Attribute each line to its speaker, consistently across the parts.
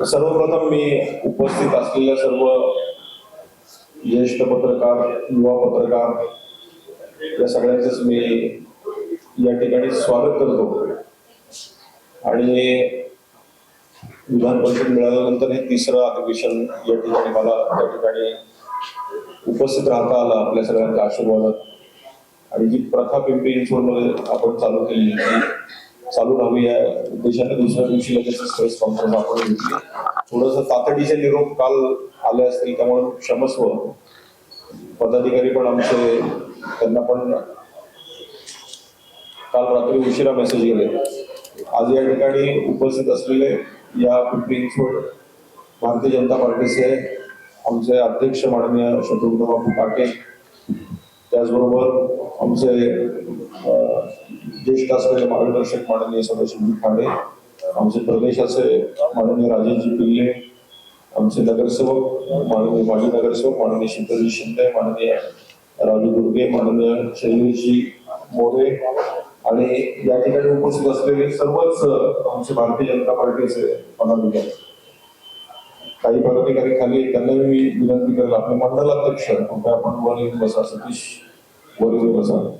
Speaker 1: सर्वप्रथम मी उपस्थित असलेल्या सर्व ज्येष्ठ पत्रकार युवा पत्रकार या सगळ्यांचंच मी या ठिकाणी स्वागत करतो. आणि विधान परिषद मिळाल्यानंतर हे तिसरं अधिवेशन या ठिकाणी मला त्या ठिकाणी उपस्थित राहता आलं आपल्या सगळ्यांच्या आशीर्वादात आणि जी प्रथा पिंपरी चिंचवडमध्ये आपण चालू केली चालू राहावी या उद्देशाने दुसऱ्या दिवशी लगेच प्रेस कॉन्फरन्स आपण घेतली थोडस तातडीचे निरोप काल आले असतील त्यामुळे क्षमस्व. पदाधिकारी पण आमचे त्यांना पण काल रात्री उशिरा मेसेज गेले. आज या ठिकाणी उपस्थित असलेले या पिंपरी चिंचवड भारतीय जनता पार्टीचे आमचे अध्यक्ष माननीय शत्रुघ्नबाबू पाटील. त्याचबरोबर आमचे ज्येष्ठ असलेले मार्गदर्शक माननीय सदाशिवजी खाडे आमचे प्रदेशाचे माननीय राजेशजी पिल्ले आमचे नगरसेवक माननीय माजी नगरसेवक माननीय शीतलजी शिंदे माननीय राजू दुर्गे माननीय शैलेशजी मोरे आणि या ठिकाणी उपस्थित असलेले सर्वच आमचे भारतीय जनता पार्टीचे पदाधिकारी. काही पदाधिकारी खाली त्यांनाही त्यांना मी विनंती करेल आपले मंडलाध्यक्ष कृपया आपण वर येऊन बसा सतीश. वरून बसा.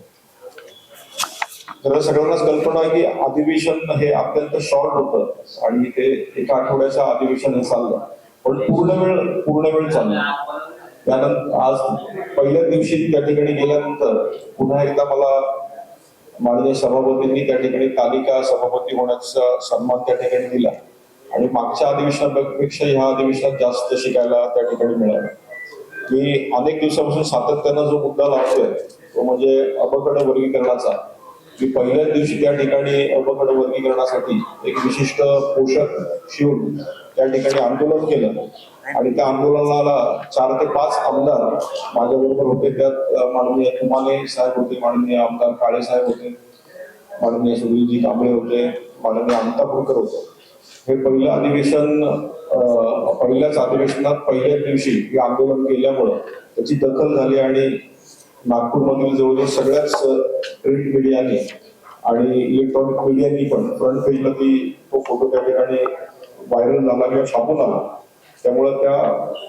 Speaker 1: तर सगळ्यांनाच कल्पना आहे की अधिवेशन हे अत्यंत शॉर्ट होतं आणि ते एका आठवड्याचं अधिवेशन हे चाललं. पण पूर्ण वेळ पूर्ण वेळ चाललं. त्यानंतर आज पहिल्या दिवशी त्या ठिकाणी गेल्यानंतर पुन्हा एकदा मला माननीय सभापतींनी त्या ठिकाणी तालिका सभापती होण्याचा सन्मान त्या ठिकाणी दिला. आणि मागच्या अधिवेशनापेक्षा ह्या अधिवेशनात जास्त शिकायला त्या ठिकाणी मिळालं. मी अनेक दिवसापासून सातत्यानं जो मुद्दा लावतोय तो म्हणजे अपकड वर्गीकरणाचा. मी पहिल्याच दिवशी त्या ठिकाणी अपकड वर्गीकरणासाठी एक विशिष्ट पोषक शिवून त्या ठिकाणी आंदोलन केलं. आणि त्या आंदोलनाला चार ते पाच आमदार माझ्याबरोबर होते. त्यात माननीय कुमाने साहेब होते माननीय आमदार काळे साहेब होते माननीय सुनीलजी कांबळे होते माननीय अंतापूरकर होते. हे पहिलं अधिवेशन पहिल्याच अधिवेशनात पहिल्याच दिवशी हे आंदोलन केल्यामुळं त्याची दखल झाली आणि नागपूरमधील जवळजवळ सगळ्याच प्रिंट मीडियाने आणि इलेक्ट्रॉनिक मीडियानी पण फ्रंट पेजमध्ये तो फोटो त्या ठिकाणी व्हायरल झाला किंवा छापून आला. त्यामुळं त्या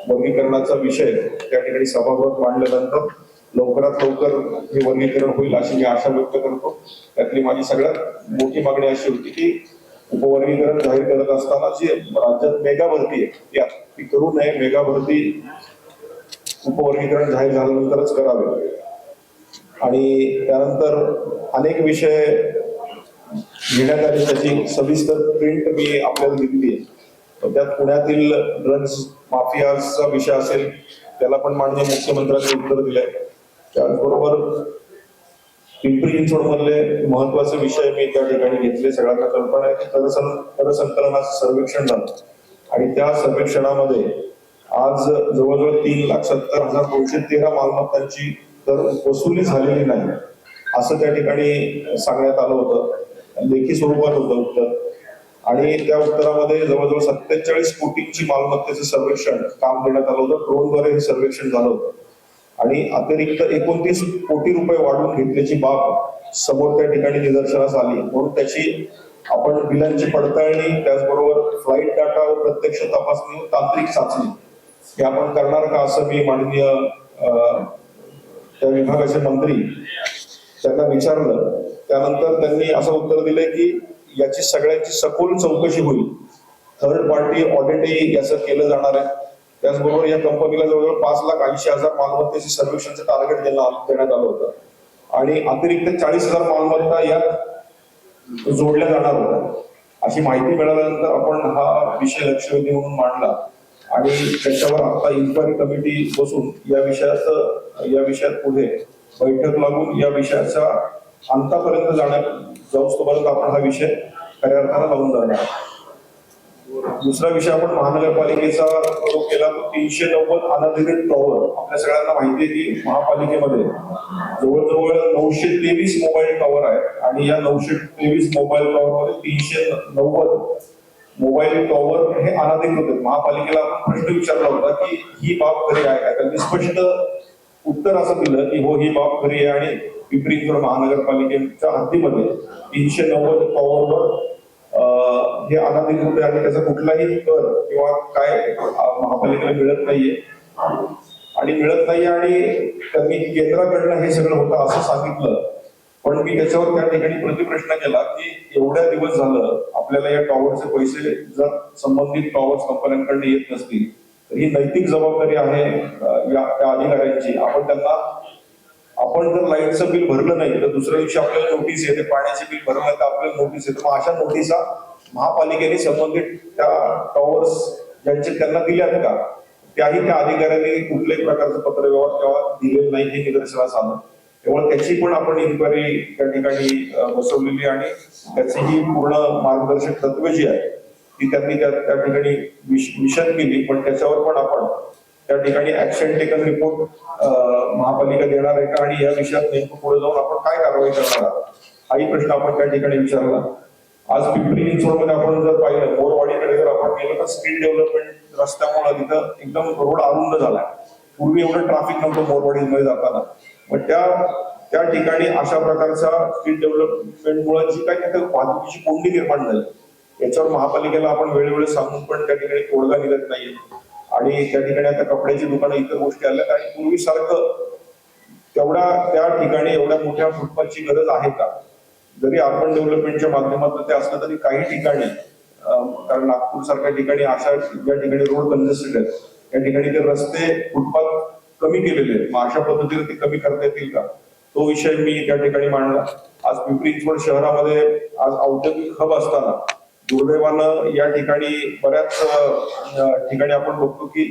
Speaker 1: वर्गीकरणाचा विषय त्या ठिकाणी सभागृहात मांडल्यानंतर लवकरात लवकर हे वर्गीकरण होईल अशी मी आशा व्यक्त करतो. त्यातली माझी सगळ्यात मोठी मागणी अशी होती की उपवर्गीकरण जाहीर करत असताना जी राज्यात मेगा भरती आहे ती करू नये मेगा भरती उपवर्गीकरण जाहीर झाल्यानंतरच करावे. आणि त्यानंतर अनेक विषय घेण्यात आले त्याची सविस्तर प्रिंट मी आपल्याला दिलेली आहे. त्यात पुण्यातील ड्रग्ज माफियाचा विषय असेल त्याला पण माननीय मुख्यमंत्र्यांनी उत्तर दिलंय. त्याचबरोबर पिंपरी चिंचवड मधले महत्त्वाचे विषय मी त्या ठिकाणी घेतले सगळ्यांना कल्पना आहे की करसंकलनाचं सर्वेक्षण झालं. आणि त्या सर्वेक्षणामध्ये आज जवळजवळ तीन लाख सत्तर हजार दोनशे तेरा मालमत्तांची तर वसुली झालेली नाही. असं त्या ठिकाणी सांगण्यात आलं होतं. लेखी स्वरूपात होतं उत्तर. आणि त्या उत्तरामध्ये जवळजवळ सत्तेचाळीस कोटींची मालमत्तेचं सर्वेक्षण काम देण्यात आलं होतं. ड्रोनद्वारे हे सर्वेक्षण झालं होतं. आणि अतिरिक्त एकोणतीस कोटी रुपये वाढवून घेतल्याची बाब समोर त्या ठिकाणी निदर्शनास आली. म्हणून त्याची आपण बिलांची पडताळणी त्याचबरोबर फ्लाईट डाटा व प्रत्यक्ष तपासणी व तांत्रिक चाचणी हे आपण करणार का असं मी माननीय अं, त्या विभागाचे मंत्री त्यांना विचारलं. त्यानंतर त्यांनी असं उत्तर दिलंय की याची सगळ्यांची सखोल चौकशी होईल. थर्ड पार्टी ऑडिटही याचं केलं जाणार आहे. त्याचबरोबर या कंपनीला जवळजवळ पाच लाख ऐंशी हजार मालमत्तेचे सर्वेक्षणचं टार्गेट देण्यात देण्यात आलं होतं. आणि अतिरिक्त चाळीस हजार मालमत्ता यात जोडल्या जाणार होत्या. अशी माहिती मिळाल्यानंतर आपण हा विषय लक्षवेधी म्हणून मांडला. आणि त्याच्यावर आता इन्क्वायरी कमिटी बसून या विषयाचं या विषयात पुढे बैठक लागून या विषयाचा अंतापर्यंत जाण्या जाऊस तोपर्यंत आपण हा विषय खऱ्या अर्थानं लावून जाणार दुसरा विषय आपण महानगरपालिकेचा जो केला तो तीनशे नव्वद अनधिकृत टॉवर आपल्या सगळ्यांना माहिती आहे की महापालिकेमध्ये जवळजवळ नऊशे तेवीस मोबाईल टॉवर आहे आणि या नऊशे तेवीस मोबाईल टॉवर मध्ये तीनशे नव्वद मोबाईल टॉवर हे अनाधिकृत आहेत. महापालिकेला प्रश्न विचारला होता की ही बाब खरी आहे का? त्यांनी स्पष्ट उत्तर असं दिलं की हो ही बाब खरी आहे आणि पिंपरी चिंचवड महानगरपालिकेच्या हद्दीमध्ये तीनशे नव्वद टॉवरवर हे अनाधिकृत आहे आणि त्याचा कुठलाही कर किंवा काय महापालिकेला मिळत नाहीये. आणि मिळत नाही आणि त्यांनी केंद्राकडनं हे सगळं होतं असं सांगितलं. पण मी त्याच्यावर त्या ठिकाणी प्रतिप्रश्न केला की एवढ्या दिवस झालं आपल्याला या टॉवरचे पैसे जर संबंधित टॉवर्स कंपन्यांकडून येत नसतील तर ही नैतिक जबाबदारी आहे या त्या अधिकाऱ्यांची. आपण त्यांना आपण जर लाईटचं बिल भरलं नाही तर दुसऱ्या दिवशी आपल्याला नोटीस येते पाण्याचे बिल भरलं नाही तर आपल्याला नोटीस येते. मग अशा नोटिसा महापालिकेने संबंधित त्या टॉवर्स ज्यांचे त्यांना दिल्यात का? त्याही त्या अधिकाऱ्यांनी कुठल्याही प्रकारचं पत्रव्यवहार तेव्हा दिलेलं नाही हे निदर्शनास आलं. तेव्हा त्याची पण आपण इन्क्वायरी त्या ठिकाणी बसवलेली आणि त्याची ही पूर्ण मार्गदर्शक तत्व जी आहे ती त्यांनी त्या त्या ठिकाणी मिशन केली. पण त्याच्यावर पण आपण त्या ठिकाणी ऍक्शन टेकन रिपोर्ट महापालिका देणार आहे का? आणि या विषयात नेमकं पुढे जाऊन आपण काय कारवाई करणार आहात? हाही प्रश्न आपण त्या ठिकाणी विचारला. आज पिंपरी चिंचवडमध्ये आपण जर पाहिलं मोरवाडीकडे जर आपण गेलो तर स्किल डेव्हलपमेंट रस्त्यामुळे तिथं एकदम रोड अरुंद झाला पूर्वी एवढं ट्रॅफिक नव्हतं मोरवाडीमध्ये जाताना. मग त्या त्या ठिकाणी अशा प्रकारचा स्ट्रीट डेव्हलपमेंटमुळे जी काही तिथं वाहतुकीची कोंडी निर्माण झाली याच्यावर महापालिकेला आपण वेळोवेळी सांगून पण त्या ठिकाणी तोडगा निघत नाहीये आणि त्या ठिकाणी आता कपड्याची दुकानं इतर गोष्टी आल्यात आणि पूर्वीसारखं तेवढा त्या ठिकाणी एवढ्या मोठ्या फुटपाथची गरज आहे का? जरी अर्बन डेव्हलपमेंटच्या माध्यमातून ते असलं तरी काही ठिकाणी कारण नागपूर सारख्या ठिकाणी अशा ज्या ठिकाणी रोड कंजेस्टेड आहेत त्या ठिकाणी ते रस्ते फुटपाथ कमी केलेले आहेत. मग अशा पद्धतीने ते कमी करता येतील का? तो विषय मी त्या ठिकाणी मांडला. आज पिंपरी चिंचवड शहरामध्ये आज औद्योगिक हब असताना दुर्दैवानं या ठिकाणी बऱ्याच ठिकाणी आपण बघतो की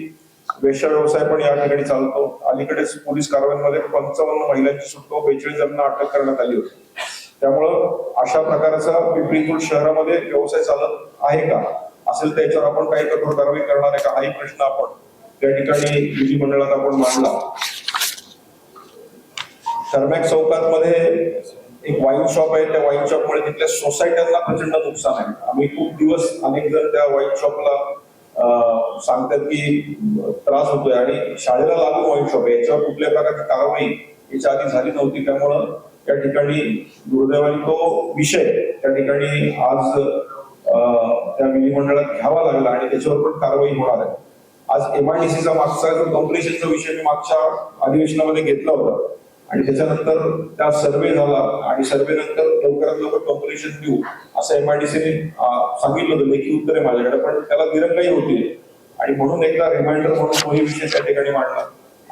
Speaker 1: वेश्या व्यवसाय पण या ठिकाणी चालतो. अलीकडेच पोलीस कारवाईमध्ये पंचावन्न महिलांची सुटका बेचाळीस जणांना अटक करण्यात आली होती. त्यामुळं अशा प्रकारचा पिंपरी चिंचवड शहरामध्ये व्यवसाय चालत आहे का? असेल त्याच्यावर आपण काही कठोर कारवाई करणार आहे का? हाही प्रश्न आपण त्या ठिकाणी विधिमंडळात आपण मांडला. थर्मॅक चौकात मध्ये एक वाईन शॉप आहे. त्या वाईन शॉपमुळे तिथल्या सोसायट्यांना प्रचंड नुकसान आहे. आम्ही खूप दिवस अनेक जण त्या वाईन शॉपला सांगतात की त्रास होतोय आणि शाळेला लागू वाईन शॉप आहे. याच्यावर कुठल्या प्रकारची कारवाई याच्या आधी झाली नव्हती. त्यामुळं त्या ठिकाणी दुर्दैवाने तो विषय त्या ठिकाणी आज त्या विधिमंडळात घ्यावा लागला आणि त्याच्यावर पण कारवाई होणार आहे. आज एमआयडीसीचा मागचा जो कॉम्प्रेशनचा विषय मी मागच्या अधिवेशनामध्ये घेतला होता. आणि त्याच्यानंतर त्या सर्वे झाला आणि सर्वे नंतर लवकरात लवकर कॉम्प्रेशन देऊ असं एमआयडीसीने सांगितलं होतं. लेखी उत्तर आहे माझ्याकडे पण त्याला दिरंगाई होती. आणि म्हणून एकदा रिमाइंडर म्हणून तोही विषय त्या ठिकाणी मांडला.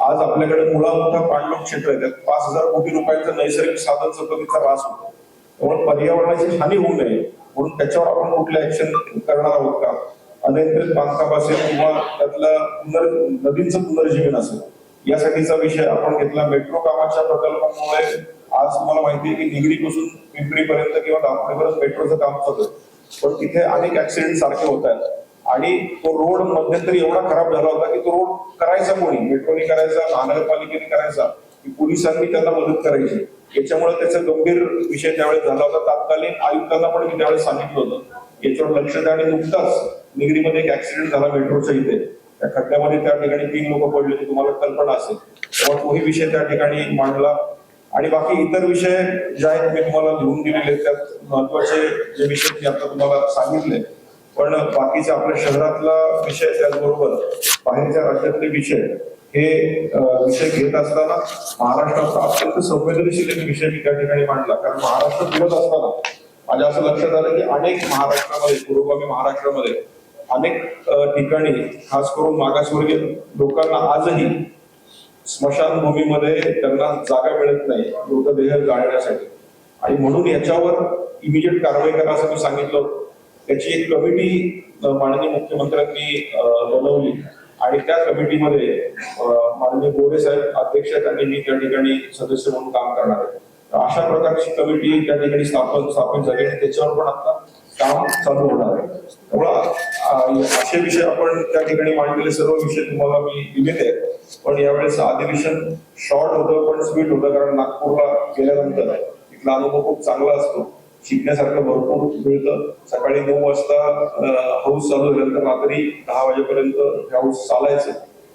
Speaker 1: आज आपल्याकडे मुळा मोठा पाणलोट क्षेत्र आहे. त्यात पाच हजार कोटी रुपयांचा नैसर्गिक साधन संपत्तीचा ऱ्हास होतो. त्यामुळे पर्यावरणाची हानी होऊ नये. म्हणून त्याच्यावर आपण कुठल्या ऍक्शन करणार आहोत का? अनियंत्रित बांधकाम असेल किंवा त्यातलं पुनर नदींचं पुनर्जीवन असेल यासाठीचा विषय आपण घेतला. मेट्रो कामाच्या प्रकल्पामुळे आज तुम्हाला माहिती आहे की निगडीपासून पिंपरीपर्यंत किंवा दापोलीपर्यंत मेट्रोचं काम चालू आहे. पण तिथे अनेक ऍक्सिडेंट सारखे होत आहेत. आणि तो रोड मध्यंतरी एवढा खराब झाला होता की तो रोड करायचा कोणी? मेट्रोने करायचा महानगरपालिकेने करायचा की पोलिसांनी त्यांना मदत करायची. याच्यामुळे त्याचा गंभीर विषय त्यावेळेस झाला होता. तात्कालीन आयुक्तांना पण मी त्यावेळेस सांगितलं होतं. याच्यावर लक्ष द्या आणि नुकताच निगडीमध्ये एक ऍक्सिडेंट झाला मेट्रोच्या इथे त्या खड्ड्यामध्ये त्या ठिकाणी तीन लोक पडले तुम्हाला कल्पना असेल. तेव्हा तोही विषय त्या ठिकाणी मांडला. आणि बाकी इतर विषय जे आहेत मी तुम्हाला लिहून दिलेले त्यात महत्त्वाचे जे विषय मी आता तुम्हाला सांगितले. पण बाकीचे आपल्या शहरातला विषय त्याचबरोबर बाहेरच्या राज्यातले विषय हे विषय घेत असताना महाराष्ट्राचा अत्यंत संवेदनशील एक विषय मी त्या ठिकाणी मांडला. कारण महाराष्ट्र फिरत असताना माझ्या असं लक्षात आलं की अनेक महाराष्ट्रामध्ये पूर्वगामी महाराष्ट्रामध्ये अनेक ठिकाणी खास करून मागासवर्गीय लोकांना आजही स्मशानभूमीमध्ये त्यांना जागा मिळत नाही मृतदेह जाळण्यासाठी आणि म्हणून याच्यावर इमिजिएट कारवाई करा असं मी सांगितलं त्याची एक कमिटी माननीय मुख्यमंत्र्यांनी बनवली. आणि त्या कमिटीमध्ये माननीय गोरे साहेब अध्यक्ष आहेत मी त्या ठिकाणी सदस्य म्हणून काम करणार आहे. अशा प्रकारची कमिटी त्या ठिकाणी स्थापन स्थापन झाली आणि त्याच्यावर पण आता काम चालू होणार आहे. त्यामुळं असे विषय आपण त्या ठिकाणी मांडलेले सर्व विषय तुम्हाला मी दिलेले आहेत. पण यावेळेस अधिवेशन शॉर्ट होतं पण स्वीट होतं कारण नागपूरला गेल्यानंतर तिथला अनुभव खूप चांगला असतो. शिकण्यासारखं भरपूर मिळतं. सकाळी नऊ वाजता हाऊस चालू झाल्यानंतर रात्री दहा वाजेपर्यंत हाऊस चालायचं.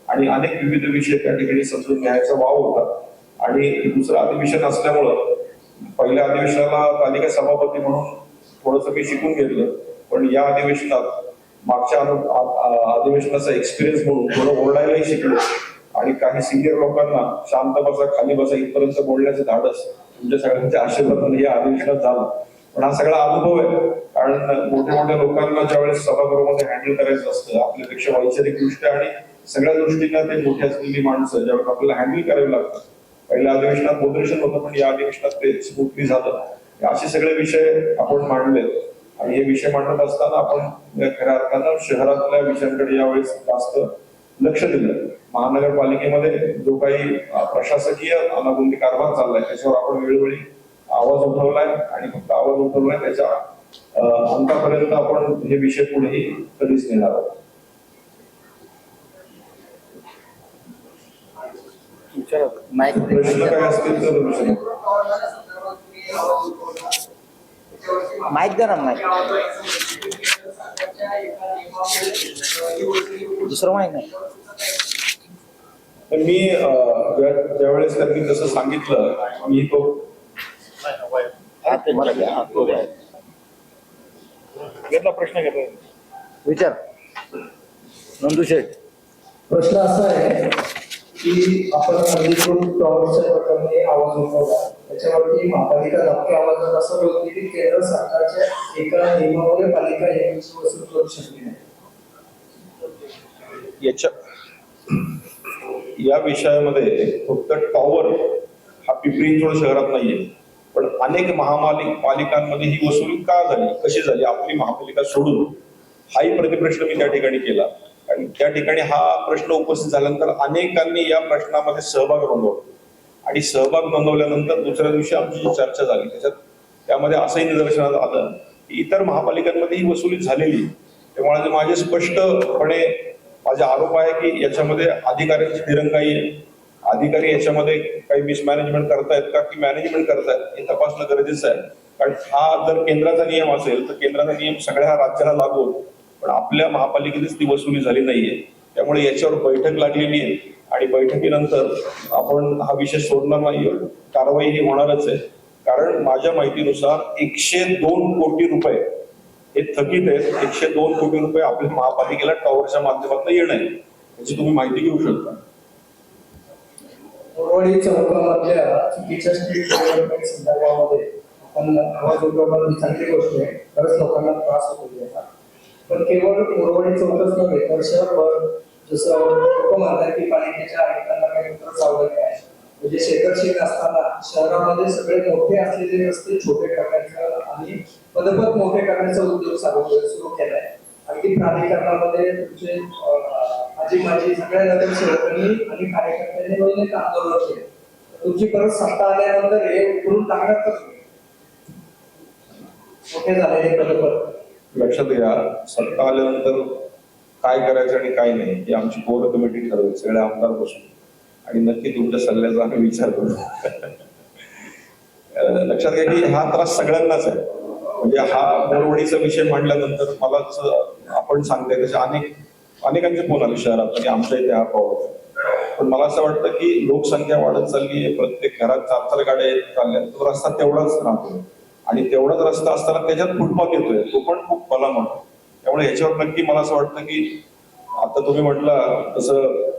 Speaker 1: आणि अनेक विविध विषय त्या ठिकाणी समजून घ्यायचा वाव होता. आणि दुसरं अधिवेशन असल्यामुळं पहिल्या अधिवेशनाला तालिका सभापती म्हणून थोडंसं मी शिकून घेतलं. पण या अधिवेशनात मागच्या अधिवेशनाचा एक्सपिरियन्स म्हणून थोडं ओरडायलाही शिकलो. आणि काही सिनियर लोकांना शांत बसा खाली बसा इथपर्यंत बोलण्याचं धाडस तुमच्या सगळ्यांच्या आशीर्वादाने या अधिवेशनात झालं. पण हा सगळा अनुभव आहे. कारण मोठ्या मोठ्या लोकांना ज्यावेळेस सभागृहामध्ये हँडल करायचं असतं आपल्यापेक्षा वैचारिक दृष्ट्या आणि सगळ्या दृष्टीनं ते मोठी असलेली माणसं ज्यावेळेस आपल्याला हँडल करावी लागतात पहिल्या अधिवेशनात मोदरेशन होतं पण या अधिवेशनात ते स्मूथली झालं. असे सगळे विषय आपण मांडलेत. आणि हे विषय मांडत असताना आपण खऱ्या अर्थानं शहरातल्या विषयांकडे यावेळेस जास्त लक्ष दिलं. महानगरपालिकेमध्ये जो काही प्रशासकीय अनागोंदी कारभार चाललाय त्याच्यावर आपण वेळोवेळी आवाज उठवलाय आणि फक्त आवाज उठवलाय त्याच्या अंतापर्यंत आपण हे विषय पुढेही कधीच नेणार आहोत. प्रश्न काय असतील तर विचारा.
Speaker 2: माईक द्या ना माईक दुसरं माईक नाही
Speaker 1: तर मी अ, ज्या- ज्यावेळेस त्यांनी तसं सांगितलं मी तो
Speaker 2: द्या. हा, तो द्या.
Speaker 3: घेतला प्रश्न घेतला
Speaker 2: विचार नंदू शेठ
Speaker 4: प्रश्न असा आहे की आपण अधिकृत टॉवरच्या प्रकरणी आवाज उठवला. त्याच्यावरती महापालिका धक्के आवाजात असं बोलते की केंद्र सरकारच्या एका नियमामुळे पालिका यांची वसूल करू शकली नाही.
Speaker 1: याच्या या विषयामध्ये फक्त टॉवर हा पिंपरी चिंचवड शहरात नाहीये. पण अनेक महामालिक पालिकांमध्ये ही वसुली का झाली? कशी झाली? आपली महापालिका सोडून हाही प्रतिप्रश्न मी त्या ठिकाणी केला. आणि त्या ठिकाणी हा प्रश्न उपस्थित झाल्यानंतर अनेकांनी या प्रश्नामध्ये सहभाग नोंदवला. आणि सहभाग नोंदवल्यानंतर दुसऱ्या दिवशी आमची जी चर्चा झाली त्याच्यात त्यामध्ये असंही निदर्शनात आलं की इतर महापालिकांमध्ये ही वसुली झालेली त्यामुळे माझे स्पष्टपणे माझा आरोप आहे की याच्यामध्ये अधिकाऱ्यांची दिरंगाई आहे. अधिकारी याच्यामध्ये काही मिसमॅनेजमेंट करतायत का की मॅनेजमेंट करतायत हे तपासणं गरजेचं आहे. कारण हा जर केंद्राचा नियम असेल तर केंद्राचा नियम सगळ्या राज्याला लागू होतो. पण आपल्या महापालिकेतच ती वसुली झाली नाहीये. त्यामुळे याच्यावर बैठक लागलेली आहे. आणि बैठकीनंतर आपण हा विषय सोडणार नाही कारवाई ही होणारच आहे. कारण माझ्या माहितीनुसार एकशे दोन कोटी रुपये हे थकीत आहेत. एकशे दोन कोटी रुपये आपल्या महापालिकेला टॉवरच्या माध्यमातून येणं आहे. याची तुम्ही माहिती घेऊ शकता.
Speaker 4: उर्वरित चौकामधल्या चुकीच्या स्ट्रीट डेव्हलपमेंट संदर्भामध्ये आपण आवाज उठवणं चांगली गोष्ट आहे. खरंच लोकांना त्रास होतो पण केवळ उर्वरित चौकच नव्हे तर शहरभर जसं लोक म्हणतात की पालिकेच्या आयुक्तांना काही उत्तर चावलं आहे. म्हणजे शेखर शेख असताना शहरामध्ये सगळे मोठे असलेले रस्ते छोटे करण्याचा आणि पदपत मोठे करण्याचा उद्योग चालू सुरू केलाय. अगदी प्राधिकरणामध्ये तुमचे आजी माझी सगळ्या नगरसेवकांनी आणि कार्यकर्त्यांनी मिळून एक आंदोलन केलं. तुमची परत सत्ता आल्यानंतर हे उकरून टाकणार मोठे झालेले पदपत
Speaker 1: लक्षात घ्या सत्ता आल्यानंतर काय करायचं आणि काय नाही हे आमची कोर कमिटी ठरवेल. सगळे आमदार बसून. आणि नक्की तुमच्या सल्ल्याचा आम्ही विचार करू. लक्षात घ्या की हा त्रास सगळ्यांनाच आहे. म्हणजे हा मोरवडीचा विषय मांडल्यानंतर मला जसं आपण सांगताय तसे अनेक अनेकांचे फोन आले शहरात आणि आमच्या इथे हा प्रॉब्लेम पण मला असं वाटतं की लोकसंख्या वाढत चालली आहे प्रत्येक घरात चार चार गाड्या येत चालल्या तो रस्ता तेवढाच राहतो. आणि तेवढाच रस्ता असताना त्याच्यात फुटपाथ येतोय. तो पण खूप मला म्हणतो त्यामुळे याच्यावर नक्की मला असं वाटतं की आता तुम्ही म्हटला तसं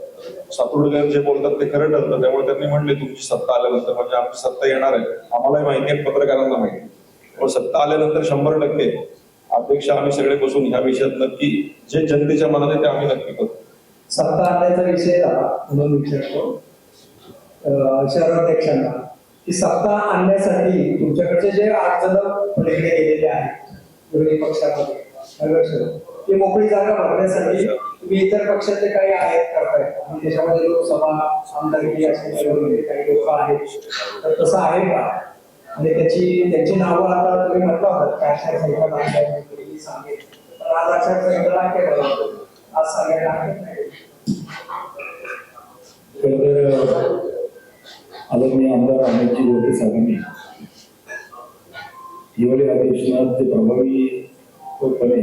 Speaker 1: सातुर्डकर जे बोलतात ते खरं ठरतं. त्यामुळे त्यांनी म्हणले तुमची सत्ता आल्यानंतर म्हणजे आमची सत्ता येणार आहे. आम्हालाही माहिती आहे पत्रकारांना माहिती पण सत्ता आल्यानंतर शंभर टक्के अपेक्षा आम्ही सगळे बसून ह्या विषयात नक्की जे जनतेच्या मनात आहे ते आम्ही नक्की करू.
Speaker 4: सत्ता आणण्याचा विषय म्हणून विचारतो. शहराध्यक्षांना की सत्ता आणण्यासाठी तुमच्याकडचे जे आठ जण पलीकडे गेलेले आहेत विरोधी पक्षामध्ये ते मोकळी जागा भरण्यासाठी तुम्ही इतर पक्षाचे काही आहेत करताय आणि म्हणजे त्याच्यामध्ये लोकसभा आमदारकी असे काही लोक आहेत. तर तसं आहे का? आणि त्याची त्यांची नावं आता तुम्ही म्हटलं होतं काय काय संहिता लागल्या नाही, मी सांगेन. पण आज आचारसंहिता लागते बघा. आज सांगायला हरकत
Speaker 5: तर आदरणीय आमदार अमितजी गोटे साहेबांनी हिवाळी अधिवेशनात ते प्रभावीपणे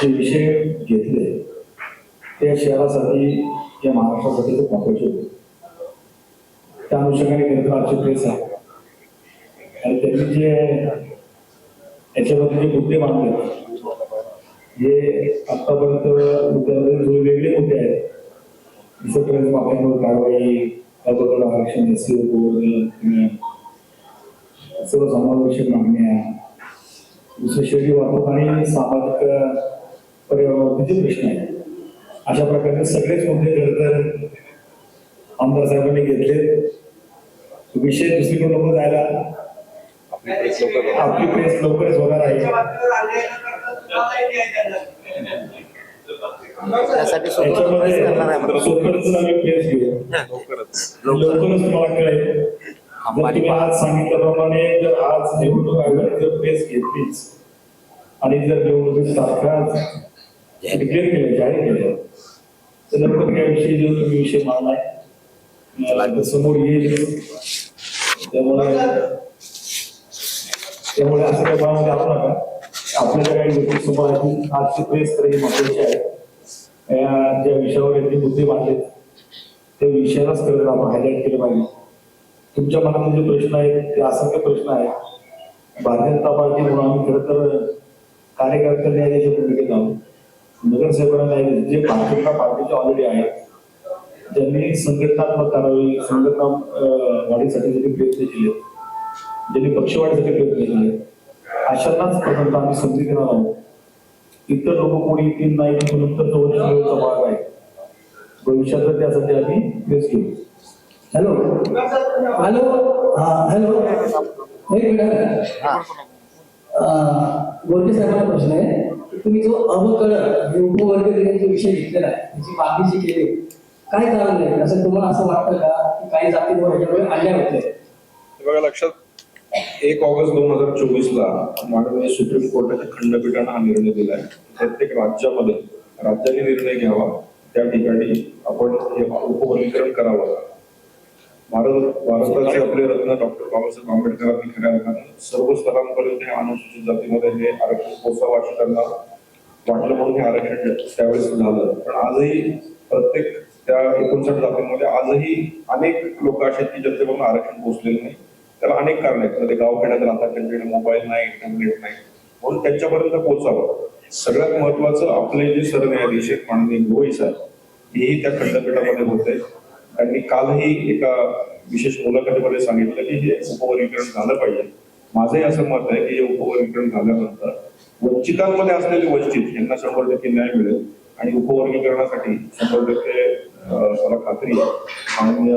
Speaker 5: जे विषय घेतले त्या शहरासाठी या महाराष्ट्रासाठी खूप महत्त्वाचे होते त्या अनुषंगाने खरं तर आजची प्रेस आहे आणि त्यांनी जे याच्यामध्ये जे मुद्दे मांडले हे। आतापर्यंत मुद्द्यामध्ये वेगळे मुद्दे आहेत विसर्जन माफियांवर कारवाई अबोध आरक्षण एस सी सर्वसमावेशक मागण्या दुसरं शहरी वाहतूक आणि सामाजिक पर्यावरणाचे प्रश्न आहेत. अशा प्रकारचे सगळेच मुद्दे तर आमदार साहेबांनी घेतले विषय दुसरीकडे नको जायला. आपली प्रेस लवकरच होणार आहे.
Speaker 2: त्यासाठी प्रवेश करणार आहे आपण.
Speaker 5: स्वतंत्रच आम्ही घेऊ. लवकरच. तुम्हाला कळेल. जर तुम्ही आज सांगितल्याप्रमाणे जर आज निवडणूक आयोगाने जर प्रेस घेतलीच आणि जर निवडणुकीची तात्काळ डिक्लेअर केलं जाहीर केलं तर लवकर याविषयी जो तुम्ही विषय मांडलाय अं, तो समोर येईल. त्यामुळे त्यामुळे असं काही भावमध्ये आपण नका. आपल्याला काही गोष्टी आहेत आजची प्रेस तर ही महत्वाची आहे या ज्या विषयावर यांनी मुद्दे मांडलेत. त्या विषयालाच करत आपण हायलाईट केलं पाहिजे. तुमच्या मनातले जे प्रश्न आहेत ते असंख्य प्रश्न आहेत. भारतीय जनता पार्टी म्हणून आम्ही खरं तर कार्यकर्ते न्यायाधीश भूमिकेत आहोत. नगरसेवकांना जे भारतीय जनता पार्टीचे ऑलरेडी आहेत ज्यांनी संघटनात्मक कारवाई संघटना वाढीसाठी त्यांनी प्रयत्न केले ज्यांनी पक्षवाढीसाठी प्रयत्न केले अशांनाच प्रथमतः आम्ही संधी देणार आहोत. इतर लोक कोणी येतील नाही तो नंतर तो वरिष्ठ भाग आहे. भविष्यात तर त्यासाठी आम्ही प्रेस घेऊ
Speaker 4: हॅलो हॅलो हा हॅलो एक मिनिट साहेबांना प्रश्न आहे. की तुम्ही जो अवकळ हे उपवर्ग जो विषय घेतलेला आहे त्याची मागणी जी केली काय कारण आहे? असं तुम्हाला असं वाटतं का की काही जातीमुळे ह्याच्यामुळे अन्याय होते
Speaker 1: हे बघा लक्षात एक ऑगस्ट दोन हजार चोवीस ला माननीय सुप्रीम कोर्टाच्या खंडपीठानं हा निर्णय दिलाय. प्रत्येक राज्यामध्ये राज्याने निर्णय घ्यावा त्या ठिकाणी आपण हे उपवर्गीकरण करावं. भारत भारताचे आपले रत्न डॉक्टर बाबासाहेब आंबेडकरांनी खऱ्या अर्थानं सर्व स्तरांपर्यंत हे अनुसूचित जातीमध्ये हे आरक्षण पोचावं अशी त्यांना वाटलं म्हणून हे आरक्षण त्यावेळेस झालं. पण आजही प्रत्येक त्या एकोणसाठ जातींमध्ये आजही अनेक लोक असे आहेत की ज्यांच्याकडून आरक्षण पोहोचलेलं नाही. त्याला अनेक कारण आहेत. म्हणजे ते गावखेड्यात राहतात त्यांच्याकडे मोबाईल नाही इंटरनेट नाही. म्हणून त्यांच्यापर्यंत पोहोचावं. सगळ्यात महत्वाचं आपले जे सरन्यायाधीश आहेत माननीय गोई साहेब हेही त्या खंडपीठामध्ये होते त्यांनी कालही एका विशेष मुलाखतीमध्ये सांगितलं की हे उपवर्गीकरण झालं पाहिजे. माझंही असं मत आहे की हे उपवर्गीकरण झाल्यानंतर वंचितांमध्ये असलेले वंचित यांना शंभर टक्के न्याय मिळेल आणि उपवर्गीकरणासाठी शंभर टक्के मला खात्री आहे. माननीय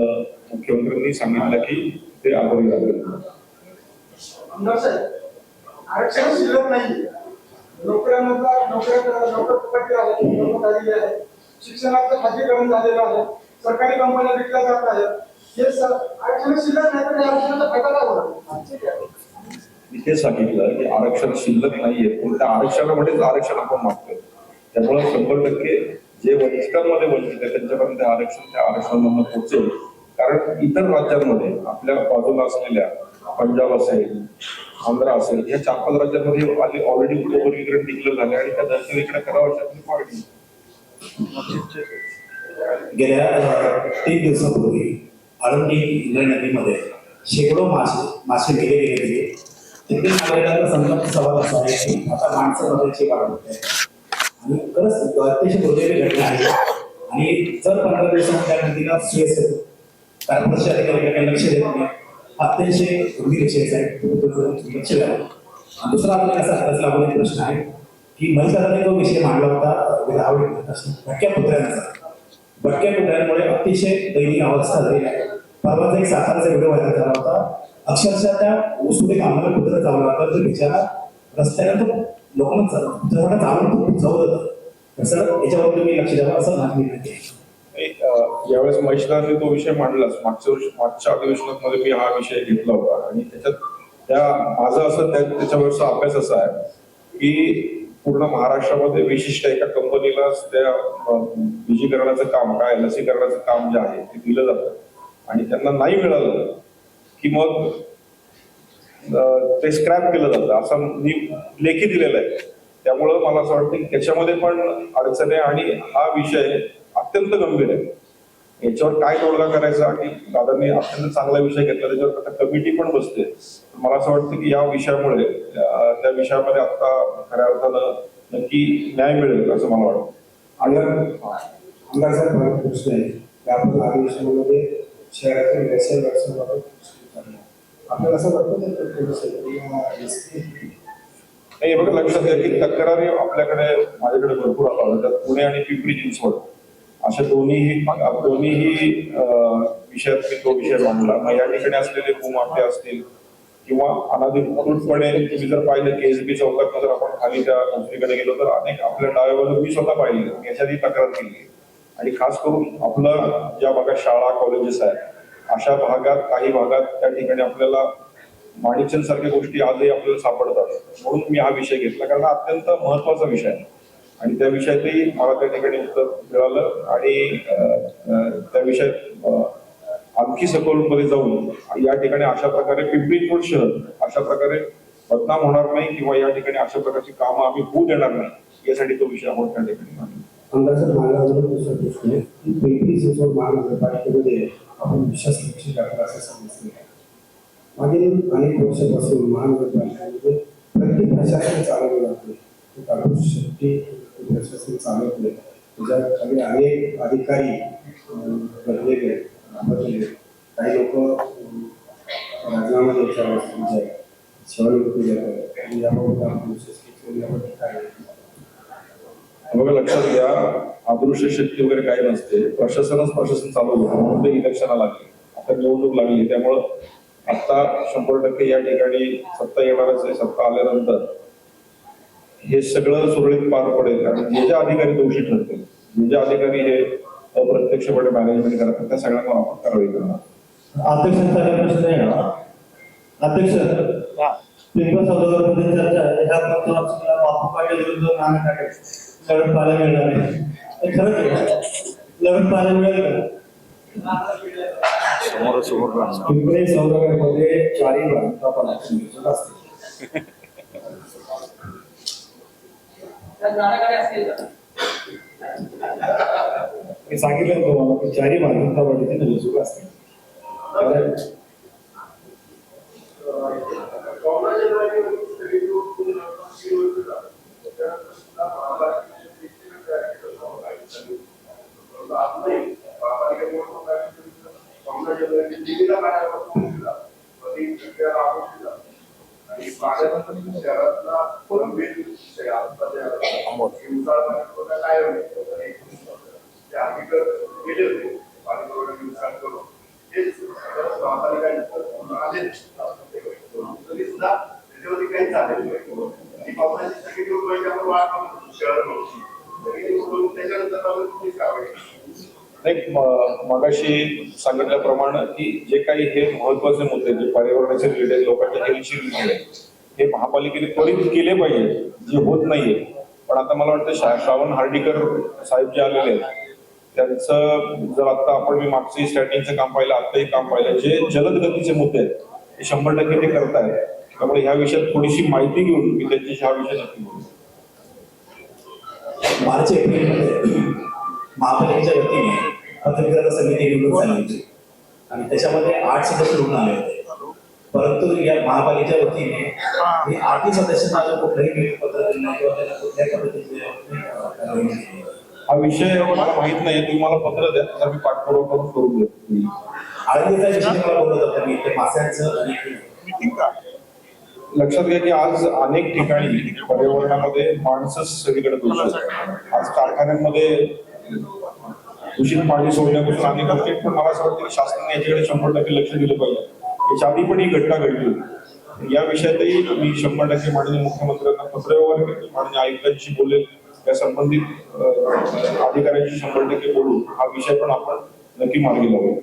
Speaker 1: मुख्यमंत्र्यांनी सांगितलं की ते
Speaker 3: साहेब आरक्षण शिल्लक नाही. नोकऱ्यांमधला नोकऱ्या नोकर आहे. निवडणूक झालेली आहे. शिक्षणाचं खाजगीकरण झालेलं आहे. सरकारी कंपन्या विकल्या जात आहेत. हे सर आरक्षण शिल्लक नाही तर आरक्षणाचा फायदा काय होणार?
Speaker 1: मी ते सांगितलं की आरक्षण शिल्लक नाहीये. पण त्या आरक्षणामध्येच आरक्षण आपण मागतोय. त्यामुळे शंभर टक्के जे वंचितांमध्ये वंचित आहे त्यांच्यापर्यंत ते आरक्षण त्या आरक्षणामधून पोहोचेल. कारण इतर राज्यांमध्ये आपल्या बाजूला असलेल्या पंजाब असेल आंध्र असेल या चार पाच राज्यांमध्ये आधी ऑलरेडी उपवर्गीकरण डिक्लेअर झाले आणि त्या दर्शनीकडे करावं अशी आपली मागणी
Speaker 6: गेल्या तीन दिवसापूर्वी आळंदी इंद्र नदीमध्ये शेकडो मासे मासे गेले गेले गेले. तिथे नागरिकांचा संकट सवाल असा आहे. की आता माणसं मध्येची वाढ होते आणि खरंच अतिशय दुर्दैवी घटना आहे. आणि जर पंधरा दिवसांच्या नदीला स्ट्रेस येतो कारण वर्ष अधिकारी लक्ष देत नाही. अतिशय गंभीर विषय आहे लक्ष द्यावं दुसरा आपल्याला असा हातास लागून एक प्रश्न आहे की महिलांनी जो विषय मांडला होता आवड भटक्या पुत्र्यांचा भटक्या कुत्र्यांमुळे अतिशय दैनिक अवस्था झाली आहे. परवाचा एक साताराचा व्हिडिओ व्हायरल झाला होता. अक्षरशः त्या ऊसपुढे कामाला कुत्र चालू लागला. तर बिचारा रस्त्याने तो लोकांना जरा चालून तो जाऊ होतं. तसं याच्यावर तुम्ही लक्ष द्यावं असं माझी विनंती आहे.
Speaker 1: यावेळेस महेशदारांनी तो विषय मांडलाच. मागच्या वर्षी मागच्या अधिवेशनामध्ये मी हा विषय घेतला होता. आणि त्याच्यात त्या माझं असं त्या त्याच्यावरचा अभ्यास असा आहे की पूर्ण महाराष्ट्रामध्ये विशिष्ट एका कंपनीला त्या अं, विजीकरणाचं काम काय लसीकरणाचं काम जे आहे ते दिलं जातं. आणि त्यांना नाही मिळालं की मग ते स्क्रॅप केलं जातं. असं मी लेखी दिलेलं आहे. त्यामुळं मला असं वाटतं की त्याच्यामध्ये पण अडचण आहे आणि हा विषय अत्यंत गंभीर आहे. याच्यावर काय तोडगा करायचा आणि दादांनी अत्यंत चांगला विषय घेतला त्याच्यावर आता कमिटी पण बसते. मला असं वाटतं की या विषयामुळे त्या विषयामध्ये आता खऱ्या अर्थानं नक्की न्याय मिळेल असं मला वाटतं.
Speaker 7: आमदार प्रश्न आहे की आपण अधिवेशनामध्ये शहरातील व्यवसाय व्यवसायाबाबत. आपल्याला असं वाटतं नाही
Speaker 1: हे बघा लक्षात घ्या की तक्रारी आपल्याकडे माझ्याकडे भरपूर आला त्यात पुणे आणि पिंपरी चिंचवड. अशा दोन्हीही दोन्हीही विषयात मी तो विषय मांडला. मग या ठिकाणी असलेले भूमाफे असतील किंवा अनाधिकृतपणे तुम्ही जर पाहिलं की एस बी चौकात जर आपण खाली त्या दुसरीकडे गेलो तर अनेक आपल्या डाव्यावर मी स्वतः पाहिले मी तक्रार केली आणि खास करून आपलं ज्या भागात शाळा कॉलेजेस आहेत अशा भागात काही भागात त्या ठिकाणी आपल्याला माणिकचंद सारख्या गोष्टी आजही आपल्याला सापडतात. म्हणून मी हा विषय घेतला कारण हा अत्यंत महत्त्वाचा विषय आहे. आणि त्या विषयातही मला त्या ठिकाणी उत्तर मिळालं आणि त्या विषयात आणखी सखोलमध्ये जाऊन या ठिकाणी अशा प्रकारे पिंपरी चिंचवड शहर अशा प्रकारे बदनाम होणार नाही किंवा या ठिकाणी अशा प्रकारची कामं आम्ही होऊ देणार नाही यासाठी तो विषय आपण त्या ठिकाणी मांडला.
Speaker 7: आमदार मला अजून एक दुसरा म्हणजे पिंपरी चिंचवड महानगरपालिकेमध्ये आपण विश्वास लक्ष करता असं समजलं आहे. मागील अनेक वर्षापासून महानगरपालिकेमध्ये प्रत्येक प्रशासन चालवलं जाते शेवटी प्रशासन चालवले त्याच्याखाली अनेक अधिकारी अं, गेले बदलले काही लोक राजीनामा द्यायच्या म्हणजे सेवानिवृत्ती देतात आणि याबाबत आपण
Speaker 1: बघा लक्षात घ्या अदृश्य शक्ती वगैरे काही नसते. प्रशासनच प्रशासन चालू होतं. म्हणून ते इलेक्शनला लागले. आता निवडणूक लागली. त्यामुळं आता शंभर टक्के या ठिकाणी सत्ता येणारच आहे. सत्ता आल्यानंतर हे सगळं सुरळीत पार पडेल. आणि जे जे अधिकारी दोषी ठरतील जे जे अधिकारी हे अप्रत्यक्षपणे मॅनेजमेंट करतात त्या सगळ्यांना आपण कारवाई करणार.
Speaker 5: अध्यक्षांचा काही प्रश्न आहे अध्यक्ष पिंपळ सौदागरमध्ये चर्चा आहे. ह्या प्रकरणात बापू पाटील विरुद्ध नाना काटे लढत पाहायला मिळणार नाही. हे खरंच आहे. लढत पाहायला मिळेल का?
Speaker 7: पिंपरी सौदागरमध्ये चारही बांधकामाला नियोजन असते.
Speaker 5: मी सांगितलं तुम्हाला की चारी बांधकामामध्ये ते नियोजक असते. कारण
Speaker 8: आणि पाण्यानंतर शहरातला गंभीर विषय आता त्या हिंसाळपणा काय होईल ते हकीकत गेले होते पाणी पुरवठा नुकसान करून हेच महापालिका आले तरी सुद्धा त्याच्यावरती काही झालेलं नाही आणि पावसाची सगळी लोक म्हणजे आपण वाट बघत होतो शहर म्हणून. तरी लोक त्याच्यानंतर आपण कुठलीच कारवाई केली.
Speaker 1: नाही मगाशी सांगितल्याप्रमाणे की जे काही हे महत्त्वाचे मुद्दे जे पर्यावरणाचे रिलेटेड लोकांच्या हेल्थशी रिलेटेड हे महापालिकेने त्वरित केले पाहिजे जे होत नाहीये. पण आता मला वाटतं श्रावण हार्डीकर साहेब जे आलेले आहेत त्यांचं जर आता आपण मी मागची स्टॅटिंगचं काम पाहिलं आत्ताही काम पाहिलं जे जलद गतीचे मुद्दे आहेत ते शंभर टक्के ते करतायत. त्यामुळे ह्या विषयात थोडीशी माहिती घेऊन मी त्यांच्याशी हा विषय नक्की बोलतो.
Speaker 6: मार्च एप्रिलमध्ये महापालिकेच्या वतीने पत्रकार समिती निवडणूक झाली होती. आणि त्याच्यामध्ये आठ सदस्य निवडून आले होते. परंतु या महापालिकेच्या वतीने हे आठही सदस्यांना अजून कुठलंही पत्र दिलं किंवा त्यांना कुठल्याही पद्धतीचे.
Speaker 1: हा विषय मला माहीत नाही तुम्ही मला पत्र द्या तर मी पाठपुरावा करून करून देतो.
Speaker 6: आळंदीचा विषय मला बोलत होता मी ते मास्यांचं आणि
Speaker 1: लक्षात घ्या की आज अनेक ठिकाणी पर्यावरणामध्ये माणसं सगळीकडे दूषित आहेत. आज कारखान्यांमध्ये दूषित पाणी सोडण्यापासून अनेक गोष्टी पण मला असं वाटतं की शासनाने याच्याकडे शंभर टक्के लक्ष दिलं पाहिजे. याच्या आधी पण ही घटना घडली होती. या विषयातही मी शंभर टक्के माननीय मुख्यमंत्र्यांना पत्र वगैरे केले माननीय आयुक्तांशी बोलेल. त्या संबंधित अधिकाऱ्यांशी शंभर टक्के बोलू. हा विषय पण आपण नक्की मार्गी लावू.